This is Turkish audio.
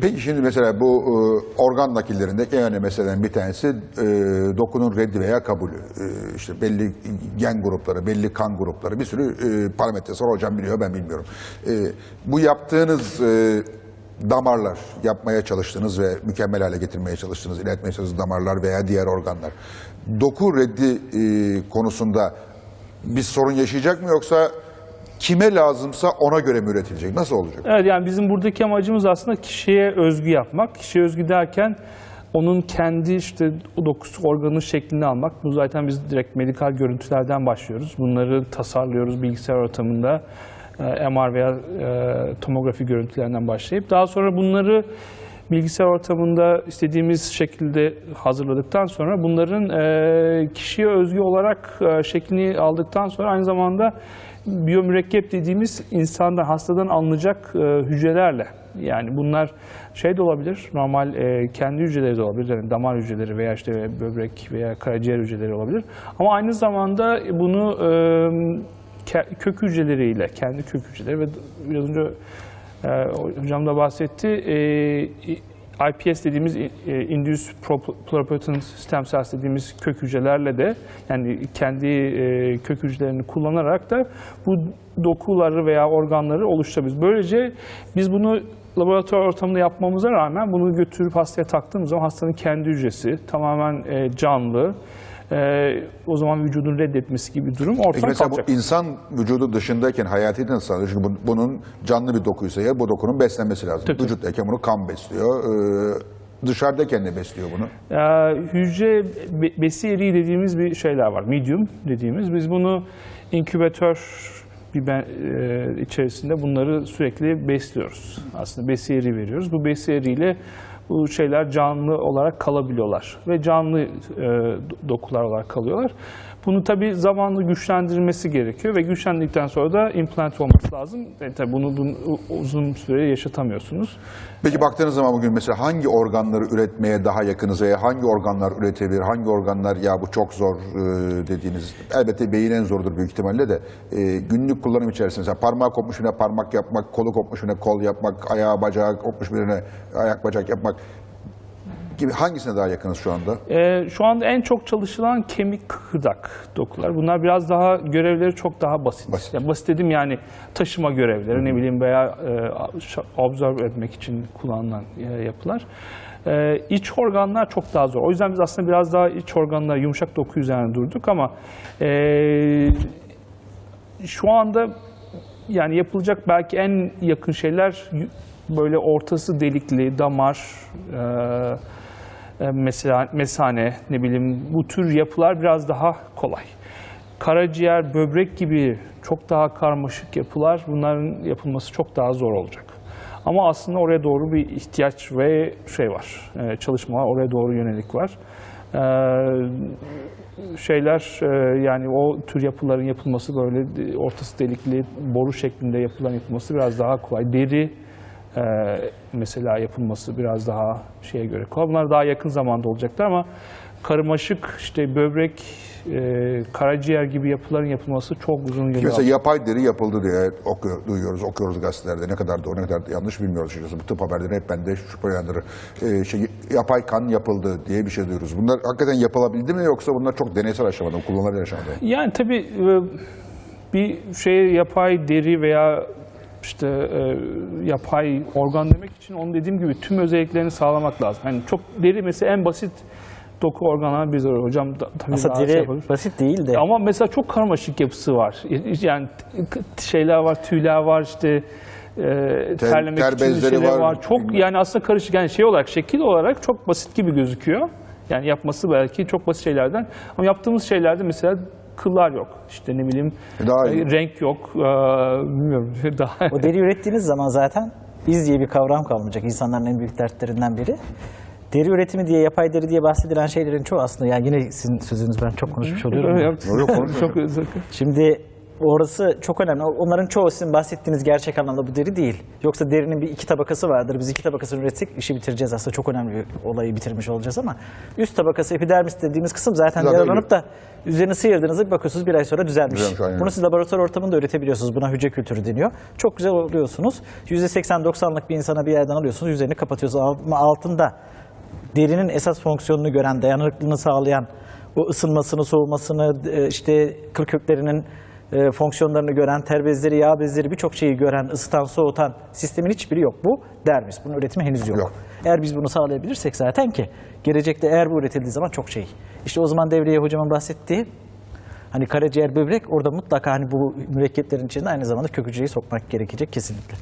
şekilde. Peki şimdi mesela bu e, organ nakillerinde en önemli bir tanesi e, dokunun reddi veya kabulü. E, işte belli gen grupları, belli kan grupları bir sürü e, parametresi var. Hocam biliyor ben bilmiyorum. E, bu yaptığınız e, damarlar, yapmaya çalıştığınız ve mükemmel hale getirmeye çalıştığınız, ilerletmeye çalıştığınız damarlar veya diğer organlar. Doku reddi e, konusunda bir sorun yaşayacak mı yoksa kime lazımsa ona göre mi üretilecek? Nasıl olacak? Evet yani bizim buradaki amacımız aslında kişiye özgü yapmak. Kişiye özgü derken onun kendi işte o dokusu organın şeklini almak. Bu zaten biz direkt medikal görüntülerden başlıyoruz. Bunları tasarlıyoruz bilgisayar ortamında. e, MR veya e, tomografi görüntülerinden başlayıp daha sonra bunları bilgisayar ortamında istediğimiz şekilde hazırladıktan sonra bunların e, kişiye özgü olarak e, şeklini aldıktan sonra aynı zamanda biyomürekkep dediğimiz insandan, hastadan alınacak e, hücrelerle yani bunlar şey de olabilir, normal e, kendi hücreleri de olabilir, yani damar hücreleri veya işte böbrek veya karaciğer hücreleri olabilir. Ama aynı zamanda bunu e, kök hücreleriyle, kendi kök hücreleri ve biraz önce hocam da bahsetti, e, iPS dediğimiz e, Induced Pluripotent Stem Cells dediğimiz kök hücrelerle de yani kendi e, kök hücrelerini kullanarak da bu dokuları veya organları oluşturabiliriz. Böylece biz bunu laboratuvar ortamında yapmamıza rağmen bunu götürüp hastaya taktığımız zaman hastanın kendi hücresi tamamen e, canlı. E, o zaman vücudun reddetmesi gibi bir durum ortadan mesela kalkacak. bu insan vücudu dışındayken hayati sağlıyor? Çünkü bu- bunun canlı bir dokuysa ya bu dokunun beslenmesi lazım. Tabii. Vücuttayken bunu kan besliyor. Ee, dışarıdayken ne besliyor bunu? Ee, hücre be- besi eriği dediğimiz bir şeyler var. Medium dediğimiz. Biz bunu inkübatör bir ben, e, içerisinde bunları sürekli besliyoruz. Aslında besi eriği veriyoruz. Bu besi eriğiyle bu şeyler canlı olarak kalabiliyorlar ve canlı e, do- dokular olarak kalıyorlar. Bunu tabii zamanla güçlendirilmesi gerekiyor ve güçlendikten sonra da implant olması lazım. E, tabii bunu, bunu uzun süre yaşatamıyorsunuz. Peki baktığınız zaman bugün mesela hangi organları üretmeye daha yakınız veya hangi organlar üretebilir, hangi organlar ya bu çok zor e, dediğiniz, elbette beyin en zorudur büyük ihtimalle de e, günlük kullanım içerisinde mesela parmağı kopmuş birine parmak yapmak, kolu kopmuş birine kol yapmak, ayağı bacağı kopmuş birine ayak bacak yapmak gibi hangisine daha yakınız şu anda? Ee, şu anda en çok çalışılan kemik kıkırdak dokular. Bunlar biraz daha görevleri çok daha basit. Basit. Yani basit dedim yani taşıma görevleri ne bileyim veya e, observe etmek için kullanılan e, yapılar. E, iç organlar çok daha zor. O yüzden biz aslında biraz daha iç organlar, yumuşak doku üzerine durduk ama e, şu anda yani yapılacak belki en yakın şeyler böyle ortası delikli damar, e, mesela mesane, ne bileyim bu tür yapılar biraz daha kolay. Karaciğer, böbrek gibi çok daha karmaşık yapılar bunların yapılması çok daha zor olacak. Ama aslında oraya doğru bir ihtiyaç ve şey var, e, çalışmalar oraya doğru yönelik var. E, şeyler e, yani o tür yapıların yapılması böyle ortası delikli boru şeklinde yapılan yapılması biraz daha kolay. Deri e, mesela yapılması biraz daha şeye göre. Bunlar daha yakın zamanda olacaktır ama karmaşık işte böbrek, e, karaciğer gibi yapıların yapılması çok uzun yıllar. Mesela yapay deri yapıldı diye okuyor, duyuyoruz, okuyoruz gazetelerde. Ne kadar doğru, ne kadar yanlış bilmiyoruz açıkçası. Bu tıp haberleri hep bende şüphe uyandırır. Ee, şey, yapay kan yapıldı diye bir şey duyuyoruz. Bunlar hakikaten yapılabildi mi yoksa bunlar çok deneysel aşamada, kullanılabilir aşamada? Yani tabii e, bir şey yapay deri veya işte e, yapay organ demek için onun dediğim gibi tüm özelliklerini sağlamak lazım. Hani çok deri mesela en basit doku organlar biz hocam da, tabii Aslında şey deri yapabilir. basit değil de Ama mesela çok karmaşık yapısı var. Yani şeyler var, tüyler var işte e, terlemek ter için bezleri şeyler var, var. Çok bilmem. yani aslında karışık. Yani şey olarak, şekil olarak çok basit gibi gözüküyor. Yani yapması belki çok basit şeylerden. Ama yaptığımız şeylerde mesela kıllar yok. İşte ne bileyim Daha iyi. e, renk yok. E, bilmiyorum. Daha o deri ürettiğiniz zaman zaten iz diye bir kavram kalmayacak. İnsanların en büyük dertlerinden biri. Deri üretimi diye, yapay deri diye bahsedilen şeylerin çoğu aslında, yani yine sizin sözünüz ben çok konuşmuş oluyorum. Yok, yok, çok Şimdi orası çok önemli. Onların çoğu sizin bahsettiğiniz gerçek anlamda bu deri değil. Yoksa derinin bir iki tabakası vardır. Biz iki tabakasını üretsek işi bitireceğiz aslında. Çok önemli bir olayı bitirmiş olacağız ama üst tabakası epidermis dediğimiz kısım zaten Zaten yaralanıp da üzerini sıyırdığınızda bakıyorsunuz bir ay sonra düzelmiş. Düzelmiş, aynen. Bunu siz laboratuvar ortamında üretebiliyorsunuz. Buna hücre kültürü deniyor. Çok güzel oluyorsunuz. %80-90'lık bir insana bir yerden alıyorsunuz. Üzerini kapatıyorsunuz. Ama altında derinin esas fonksiyonunu gören, dayanıklılığını sağlayan, o ısınmasını, soğumasını, e, işte kıl köklerinin e, fonksiyonlarını gören, ter bezleri, yağ bezleri birçok şeyi gören, ısıtan, soğutan sistemin hiçbiri yok. Bu dermis. Bunun üretimi henüz yok. Yok. Eğer biz bunu sağlayabilirsek zaten ki gelecekte eğer bu üretildiği zaman çok şey. İşte o zaman devreye hocamın bahsettiği hani karaciğer böbrek orada mutlaka hani bu mürekkeplerin içinde aynı zamanda kök hücreyi sokmak gerekecek kesinlikle.